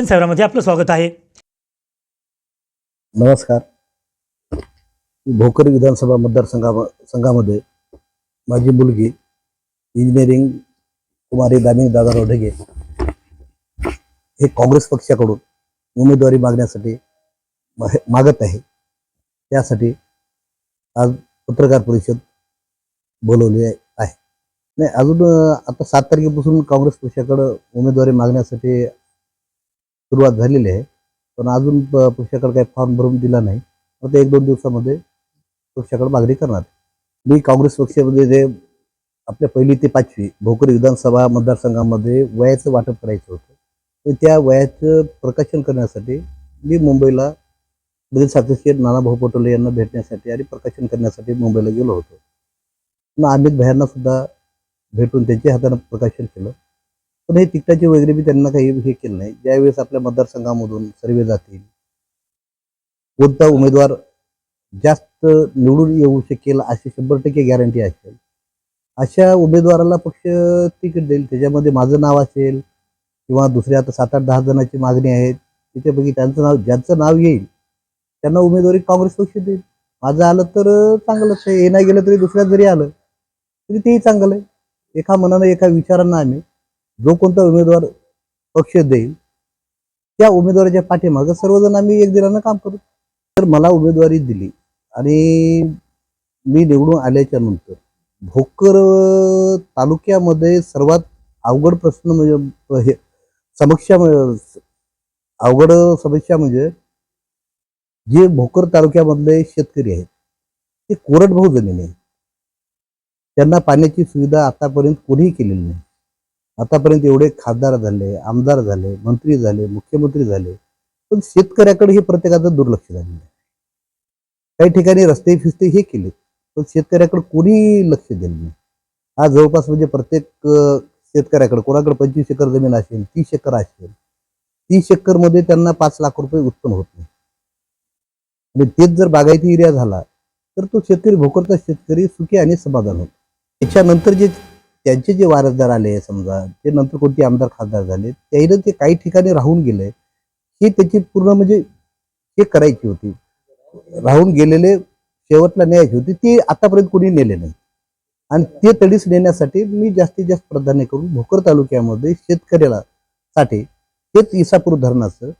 जनसेवरामध्ये आपलं स्वागत आहे. नमस्कार. भोकरी विधानसभा मतदारसंघा संघामध्ये माझी मुलगी इंजिनिअरिंग कुमारी दामिनी दादाराव ढगे हे काँग्रेस पक्षाकडून उमेदवारी मागण्यासाठी मागत आहे. त्यासाठी आज पत्रकार परिषद बोलवली आहे. नाही अजून आता सात तारखेपासून काँग्रेस पक्षाकडं उमेदवारी मागण्यासाठी सुरुवात झालेली आहे. पण अजून प- पक्षाकडे काही फॉर्म भरून दिला नाही. मग ते एक दोन दिवसामध्ये पक्षाकडे मागणी करणार. मी काँग्रेस पक्षामध्ये जे आपल्या पहिली ते पाचवी भोकर विधानसभा मतदारसंघामध्ये वयाचं वाटप करायचं होतं. तर त्या वयाचं प्रकाशन करण्यासाठी मी मुंबईला म्हणजे सातशे नाना नानाभाऊ पटोले यांना भेटण्यासाठी आणि प्रकाशन करण्यासाठी मुंबईला गेलो होतो. मग अमित भयांना सुद्धा भेटून त्यांच्या हातानं प्रकाशन केलं. पण हे तिकटाचे वगैरे बी त्यांना काही हे केलं नाही. ज्यावेळेस आपल्या मतदारसंघामधून सर्वे जातील कोणता उमेदवार जास्त निवडून येऊ शकेल अशी शंभर टक्के गॅरंटी असेल अशा उमेदवाराला पक्ष तिकीट देईल. त्याच्यामध्ये माझं नाव असेल किंवा दुसऱ्या आता सात आठ दहा जणांची मागणी आहे त्याच्यापैकी त्यांचं नाव ज्यांचं नाव येईल त्यांना उमेदवारी काँग्रेस पक्ष देईल. माझं आलं तर चांगलंच आहे. हे नाही गेलं तरी दुसऱ्या जरी आलं तरी तेही चांगलं आहे. एका मनानं एका विचारांना आम्ही जो कोणता उमेदवार पक्ष देईल त्या उमेदवाराच्या पाठीमागं सर्वजण आम्ही एक दिलानं काम करू. तर मला उमेदवारी दिली आणि मी निवडून आल्याच्यानंतर भोकर तालुक्यामध्ये सर्वात अवघड प्रश्न म्हणजे हे समस्या अवघड समस्या म्हणजे जे भोकर तालुक्यामधले शेतकरी आहेत ते कोरडभाऊ जमीन आहे त्यांना पाण्याची सुविधा आतापर्यंत कोणीही केलेली नाही. आतापर्यंत एवढे खासदार झाले आमदार झाले मंत्री झाले मुख्यमंत्री झाले पण शेतकऱ्याकडे हे प्रत्येकाचं दुर्लक्ष झालेलं आहे. काही ठिकाणी रस्ते फिस्ते हे केले पण शेतकऱ्याकडे कोणी लक्ष दिलं नाही. आज जवळपास म्हणजे प्रत्येक शेतकऱ्याकडे कोणाकडे पंचवीस एकर जमीन असेल तीस एकर असेल तीस एकरमध्ये त्यांना पाच लाख रुपये उत्पन्न होत नाही. आणि तेच जर बागायती एरिया झाला तर तो शेतकरी भोकरचा शेतकरी सुखी आणि समाधान होतो. त्याच्यानंतर जे त्यांचे जे वारसदार आले समजा ते नंतर कोणते आमदार खासदार झाले त्याईनं ते काही ठिकाणी राहून गेले. हे त्याची पूर्ण म्हणजे हे करायची होती. राहून गेलेले शेवटला न्यायची होती. ती आतापर्यंत कोणी नेले नाही. आणि ते तडीस नेण्यासाठी मी जास्तीत जास्त प्राधान्य करून भोकर तालुक्यामध्ये शेतकऱ्याला साठी तेच इसापूर धरणाचं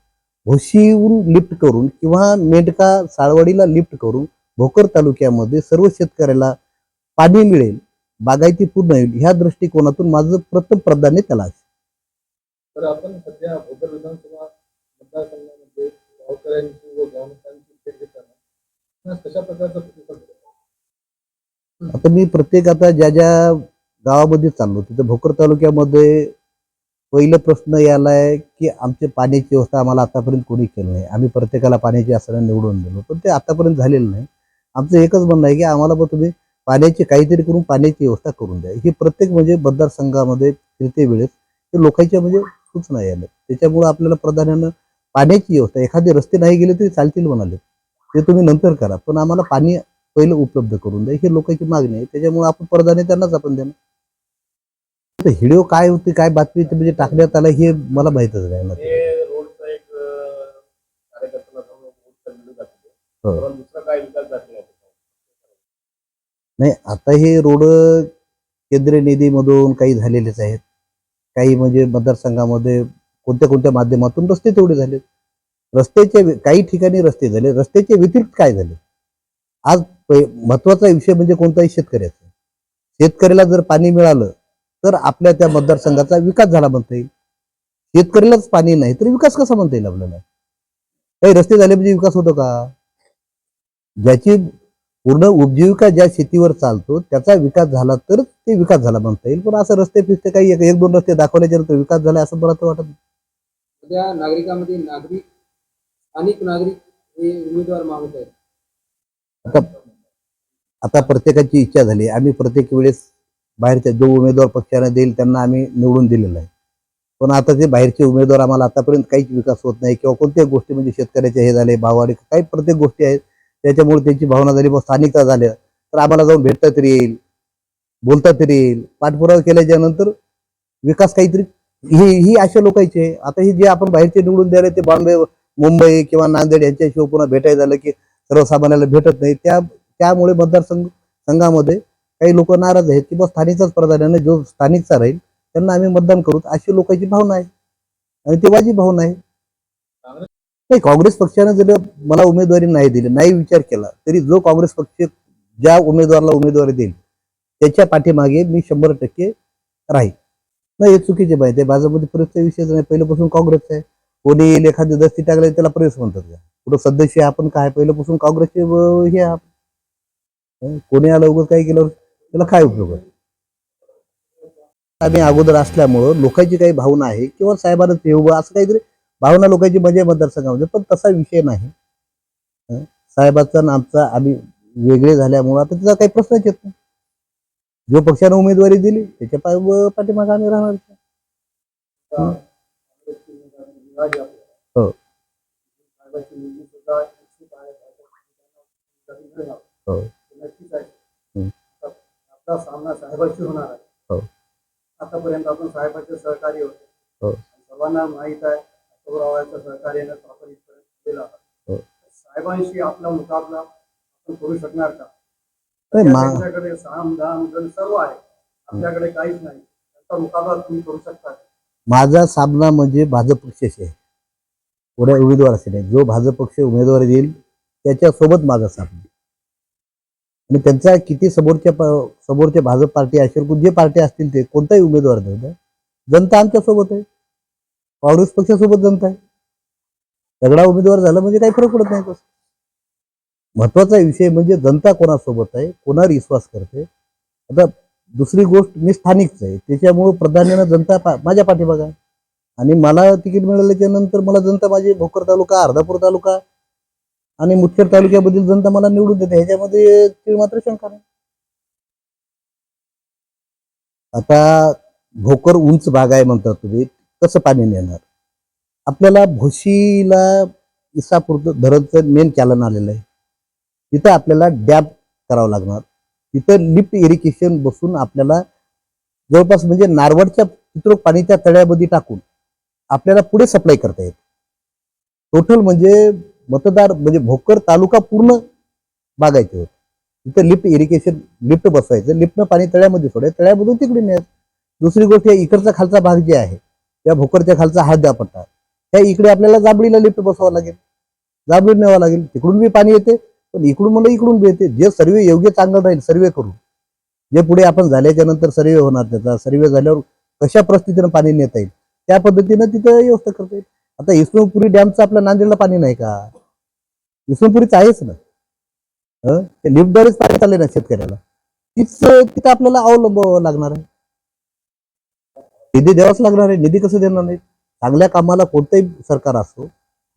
भोशीहून लिफ्ट करून किंवा मेंढका साळवाडीला लिफ्ट करून भोकर तालुक्यामध्ये सर्व शेतकऱ्याला पाणी मिळेल. बागायती पूर्ण होईल ह्या दृष्टिकोनातून माझं प्रथम प्राधान्य त्याला आहे. तर आपण सध्या भोकर विधानसभा मतदारसंघामध्ये गावकऱ्यांची व ग्रामस्थांची भेट घेताना कशा प्रकारचा प्रतिसाद? आता मी प्रत्येक आता ज्या ज्या गावामध्ये चाललो तिथं भोकर तालुक्यामध्ये पहिलं प्रश्न यालाय की आमची पाण्याची व्यवस्था आम्हाला आतापर्यंत कोणी केली नाही आम्ही प्रत्येकाला पाण्याची असं निवडून दिलो पण ते आतापर्यंत झालेलं नाही आमचं एकच म्हणणं आहे की आम्हाला पण तुम्ही पाण्याची काहीतरी करून पाण्याची व्यवस्था करून द्या. ही प्रत्येक म्हणजे मतदारसंघामध्ये फिरते वेळेस ते लोकांच्या म्हणजे सूचना यायला त्याच्यामुळे आपल्याला प्राधान्यानं पाण्याची व्यवस्था एखादे रस्ते नाही गेले तरी चालतील म्हणाले. ते तुम्ही नंतर करा. पण आम्हाला पाणी पहिलं उपलब्ध करून द्या. ही लोकांची मागणी आहे. त्याच्यामुळे आपण प्राधान्य त्यांनाच आपण देणार. तर व्हिडिओ काय होती काय बातमी ते म्हणजे टाकण्यात आलं हे मला माहितच नाही. ना हे रोडचा एक अं, कार्यकर्त्याला जाऊन रोडचा व्हिडिओ दाखवतो हो. पण दुसरा काय विकास दाखला नाही नाही आता हे रोड केंद्रीय निधीमधून काही झालेलेच आहेत. काही म्हणजे मतदारसंघामध्ये कोणत्या कोणत्या माध्यमातून रस्ते तेवढे झाले रस्त्याचे काही ठिकाणी रस्ते झाले रस्त्याचे व्यतिरिक्त काय झाले? आज महत्त्वाचा विषय म्हणजे कोणताही शेतकऱ्याचा. शेतकऱ्याला जर पाणी मिळालं तर आपल्या त्या मतदारसंघाचा विकास झाला म्हणता येईल. शेतकऱ्यालाच पाणी नाही तर विकास कसा म्हणता येईल आपल्याला? काही रस्ते झाले म्हणजे विकास होतो का? ज्याची पूर्ण उपजीविका ज्या शेतीवर चालतो त्याचा विकास झाला तर ते विकास झाला म्हणता येईल. पण असं रस्ते फिरते काही एक दोन रस्ते दाखवल्याच्या नंतर विकास झाला असं मला तर वाटत नाही. सध्या नागरिकांमध्ये नागरिक अनेक नागरिक हे उमेदवार मागत आहेत. आता आता प्रत्येकाची इच्छा झाली. आम्ही प्रत्येक वेळेस बाहेरच्या जो उमेदवार पक्षाने देईल त्यांना आम्ही निवडून दिलेला आहे. पण आता ते बाहेरचे उमेदवार आम्हाला आतापर्यंत काहीच विकास होत नाही किंवा कोणत्याच गोष्टी म्हणजे शेतकऱ्याचे हे झाले भाववाढी काही प्रत्येक गोष्टी आहेत. त्याच्यामुळे त्यांची भावना झाली मग स्थानिकता झाल्या तर आम्हाला जाऊन भेटता तरी येईल बोलता तरी येईल. पाठपुरावा केल्याच्यानंतर विकास काहीतरी ही ही अशा लोकांची आहे. आता ही जे आपण बाहेरचे निवडून द्यायला ते बॉम्बे मुंबई किंवा नांदेड यांच्याशिवाय पुन्हा भेटायला झालं की सर्वसामान्याला भेटत नाही. त्या त्यामुळे मतदारसंघ संघामध्ये काही लोक नाराज आहेत की बस स्थानिकचाच प्राधान्याने जो स्थानिकचा राहील त्यांना आम्ही मतदान करू. अशी लोकांची भावना आहे. आणि ती वाजी भावना आहे. नाही काँग्रेस पक्षाने जर मला उमेदवारी नाही दिली नाही विचार केला तरी जो काँग्रेस पक्ष ज्या उमेदवाराला उमेदवारी देईल त्याच्या पाठीमागे मी शंभर टक्के राहील. नाही हे चुकीचे माहिती आहे भाजपमध्ये प्रवेशचा विषयच नाही. पहिल्यापासून काँग्रेस आहे. कोणी येईल एखादी दस्ती टाकले त्याला प्रवेश म्हणतात का? कुठं सदस्य आपण काय पहिल्यापासून काँग्रेसचे हे आपण. कोणी आलं उगत काय केलं त्याला काय उपयोग आहे? आम्ही अगोदर असल्यामुळं लोकांची काही भावना आहे किंवा साहेबांना ते उभं असं काहीतरी भावना लोकांची म्हणजे मतदारसंघामध्ये पण तसा विषय नाही? साहेबाचा आमचा आम्ही वेगळे झाल्यामुळं आता त्याचा काही प्रश्नच येत नाही जो पक्षाने उमेदवारी दिली त्याच्या पाठीमागे आम्ही राहणार हं. हो. आपला सामना साहेबांशी होणार आहे हो. आतापर्यंत आपण साहेबांचे सहकार्य होते हो. सर्वांना माहीत आहे अशोकरावांच्या सहकार्याने आपण इथपर्यंत गेला हो. साहेबांशी आपला मुकाबला आपण करू शकणार का? नाही, त्यांच्याकडे साम दाम सर्व आहे. आपल्याकडे काहीच नाही. त्यांचा मुकाबला तुम्ही करू शकता माझा सामना म्हणजे भाजप पक्षाशी आहे. पुढे उमेदवार असे नाही जो भाजप पक्ष उमेदवारी देईल त्याच्यासोबत माझा सामना. आणि त्यांचा किती समोरच्या समोरच्या भाजप पार्टी असेल जे पार्टी असतील ते कोणताही उमेदवार देऊ द्या. जनता आमच्यासोबत आहे. काँग्रेस पक्षासोबत जनता आहे. सगळा उमेदवार झाला म्हणजे काही फरक पडत नाही तसं. महत्त्वाचा विषय म्हणजे जनता कोणासोबत आहे कोणावर विश्वास करते. आता दुसरी गोष्ट मी स्थानिकच आहे. त्याच्यामुळं प्राधान्यानं जनता पा- माझ्या पाठीमागा आहे. आणि मला तिकीट मिळाल्याच्या नंतर मला जनता माझी भोकर तालुका अर्धापूर तालुका आणि मुदखेड तालुक्यामधील जनता मला निवडून देते. ह्याच्यामध्ये तीळ मात्र शंका नाही. आता भोकर उंच भाग आहे म्हणतात तुम्ही. कसं पाणी नेणार? आपल्याला भोशीला इसापूर धरणचं मेन चालन आलेलं आहे. तिथं आपल्याला डॅब करावं लागणार. तिथं लिफ्ट इरिगेशन बसून आपल्याला जवळपास म्हणजे नारवडच्या चित्रोक पाणी त्या तळ्यामध्ये टाकून आपल्याला पुढे सप्लाय करता येत टोटल म्हणजे मतदार म्हणजे भोकर तालुका पूर्ण बागायचे होते. तिथं लिफ्ट इरिगेशन लिफ्ट बसवायचं लिफ्टनं पाणी तळ्यामध्ये सोडायचं तळ्यामधून तिकडे न्यायचं. दुसरी गोष्ट इकडचा खालचा भाग जे आहे त्या भोकरच्या खालचा हा पट्टा. त्या इकडे आपल्याला जांभळीला लिफ्ट बसवावं लागेल. जांभळी न्यावं लागेल. तिकडून बी पाणी येते पण इकडून मला इकडून बी येते. जे सर्वे योग्य चांगलं राहील सर्वे करून जे पुढे आपण झाल्याच्यानंतर सर्वे होणार त्याचा सर्वे झाल्यावर कशा परिस्थितीनं पाणी नेता येईल? त्या पद्धतीनं तिथं व्यवस्था करता येईल. आता इस्लामपुरी डॅमचं आपल्या नांदेडला पाणी नाही का? इस्लामपुरीच आहेच ना? लिफ्टद्वारेच पाणी चालले ना शेतकऱ्याला. तीच तिथं आपल्याला अवलंबावं लागणार आहे. निधी द्यावाच लागणार आहे. निधी कसं देणार नाही चांगल्या कामाला कोणतंही सरकार असो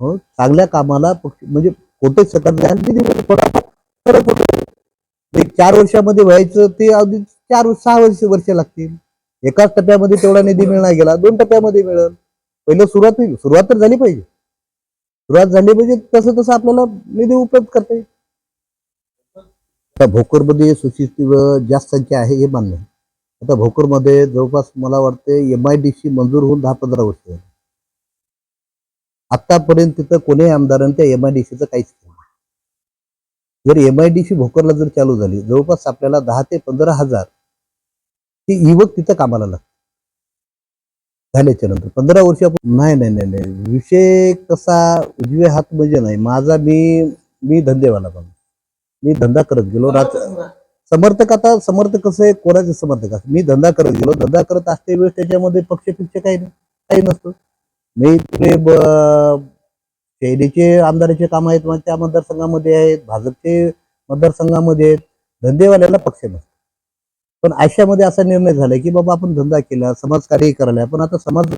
चांगल्या कामाला म्हणजे कोणतंही सरकार निधी चार वर्षामध्ये व्हायचं ते अगदी चार सहा वर्ष वर्ष लागतील. एकाच टप्प्यामध्ये तेवढा निधी मिळणार गेला दोन टप्प्यामध्ये मिळेल. पहिलं सुरुवात सुरुवात तर झाली पाहिजे. सुरुवात झाली पाहिजे तसं तसं आपल्याला निधी उपलब्ध करता येईल. भोकरमध्ये सुशिक्षित जास्त संख्या आहे हे मान्य आहे. आता भोकरमध्ये जवळपास मला वाटते एम आय डी सी मंजूर होऊन दहा पंधरा वर्ष झाली. आतापर्यंत तिथं कोणीही आमदारांनी त्या एम आय डी सीचं काहीच केलं नाही. जर एम आय डी सी भोकरला जर चालू झाली जवळपास आपल्याला दहा ते पंधरा हजार ती युवक तिथं कामाला लागतात झाल्याच्यानंतर. पंधरा वर्षापूर्वी नाही नाही नाही नाही. विषय कसा उजवे हात म्हणजे नाही. माझा मी मी धंदेवाला पण मी धंदा करत गेलो. रात समर्थक आता समर्थक कसं आहे? कोणाचे समर्थक असं मी धंदा करत गेलो. धंदा करत असते वेळेस त्याच्यामध्ये पक्ष पिक्ष काही नाही. काही नसतं. मी तिकडे शैलीचे आमदाराचे काम आहेत माझ्या त्या मतदारसंघामध्ये आहेत भाजपचे मतदारसंघामध्ये आहेत. धंदेवाल्याला पक्ष नसतो. पण आशामध्ये असा निर्णय झाला की बाबा आपण धंदा केला समाजकार्य करायला. पण आता समाज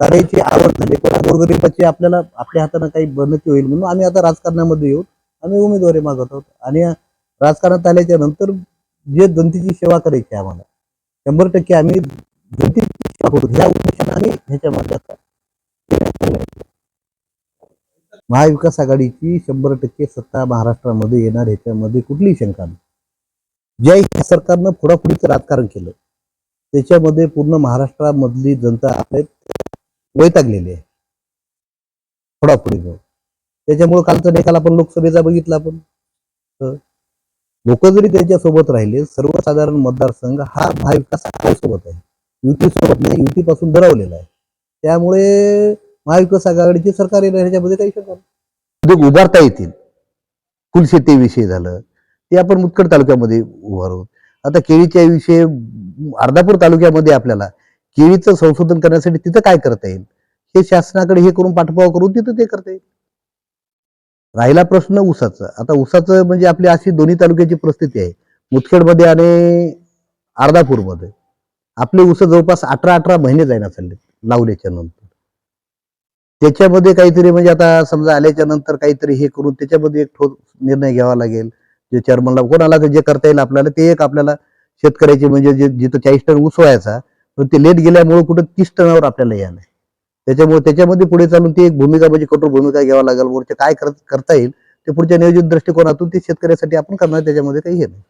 कार्याची आवड झाली. पण गोरगरिबाची आपल्याला आपल्या हाताने काही बनती होईल म्हणून आम्ही आता राजकारणामध्ये येऊन आम्ही उमेदवारी मागत आहोत. आणि राजकारणात आल्याच्यानंतर जे जनतेची सेवा करायची आहे आम्हाला शंभर टक्के आम्ही जनतेची सेवा करू. ह्या उद्देशाने आम्ही ह्याच्यामध्ये महाविकास आघाडीची शंभर टक्के सत्ता महाराष्ट्रामध्ये येणार ह्याच्यामध्ये कुठलीही शंका नाही. ज्या ह्या सरकारनं फोडाफोडीचं राजकारण केलं त्याच्यामध्ये पूर्ण महाराष्ट्रामधली जनता आपल्या वैतागलेली आहे. फोडाफोडी त्याच्यामुळे कालचा निकाल आपण लोकसभेचा बघितला आपण. लोक जरी त्यांच्यासोबत राहिले सर्वसाधारण मतदारसंघ हा महाविकास आघाडीसोबत आहे. युतीसोबत नाही युतीपासून दरवलेला आहे. त्यामुळे महाविकास आघाडीचे सरकार येणार ह्याच्यामध्ये काही शंका उद्योग उभारता येतील. फुलशेतीविषयी झालं ते आपण मुतकड तालुक्यामध्ये उभारू आता केळीच्या विषयी अर्धापूर तालुक्यामध्ये आपल्याला केळीचं संशोधन करण्यासाठी तिथं काय करता येईल? हे शासनाकडे हे करून पाठपुरावा करून तिथं ते करता येईल. राहिला प्रश्न ऊसाचा. आता ऊसाचं म्हणजे आपली अशी दोन्ही तालुक्याची परिस्थिती आहे. मुदखेडमध्ये आणि अर्धापूरमध्ये. आपले ऊस जवळपास अठरा अठरा महिने जायना चालले लावल्याच्या नंतर. त्याच्यामध्ये काहीतरी म्हणजे आता समजा आल्याच्यानंतर काहीतरी हे करून त्याच्यामध्ये एक ठोस निर्णय घ्यावा लागेल. जे चेअरमनला कोणाला जे करता येईल आपल्याला ते एक आपल्याला शेतकऱ्याचे म्हणजे जे जिथं चाळीस टन ऊस व्हायचा पण ते लेट गेल्यामुळे कुठं तीस टनावर आपल्याला यायला त्याच्यामुळे त्याच्यामध्ये पुढे चालून ती एक भूमिका म्हणजे कठोर भूमिका घ्यावा लागेल. वरचे काय कर- करता येईल ते पुढच्या नियोजित दृष्टिकोनातून ते शेतकऱ्यासाठी आपण करणार त्याच्यामध्ये काही हे नाही.